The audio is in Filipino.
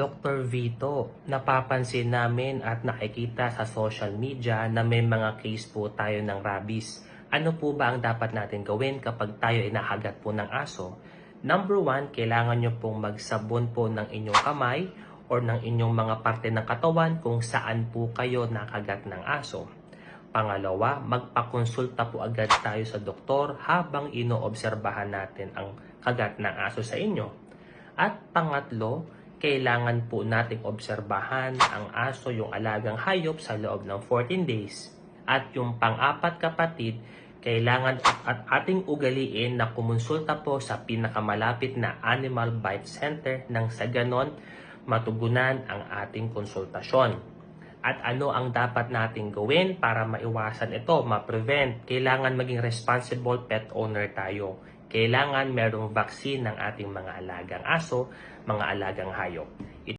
Dr. Vito, napapansin namin at nakikita sa social media na may mga case po tayo ng rabies. Ano po ba ang dapat natin gawin kapag tayo inahagat po ng aso? Number one, kailangan nyo pong magsabon po ng inyong kamay or ng inyong mga parte ng katawan kung saan po kayo nakagat ng aso. Pangalawa, magpakonsulta po agad tayo sa doktor habang inoobserbahan natin ang kagat ng aso sa inyo. At pangatlo, kailangan po nating obserbahan ang aso, yung alagang hayop sa loob ng 14 days. At yung pang-apat kapatid, kailangan at ating ugaliin na kumonsulta po sa pinakamalapit na Animal Bite Center nang sa ganon matugunan ang ating konsultasyon. At ano ang dapat nating gawin para maiwasan ito, ma-prevent? Kailangan maging responsible pet owner tayo. Kailangan merong vaccine ng ating mga alagang aso, mga alagang hayop.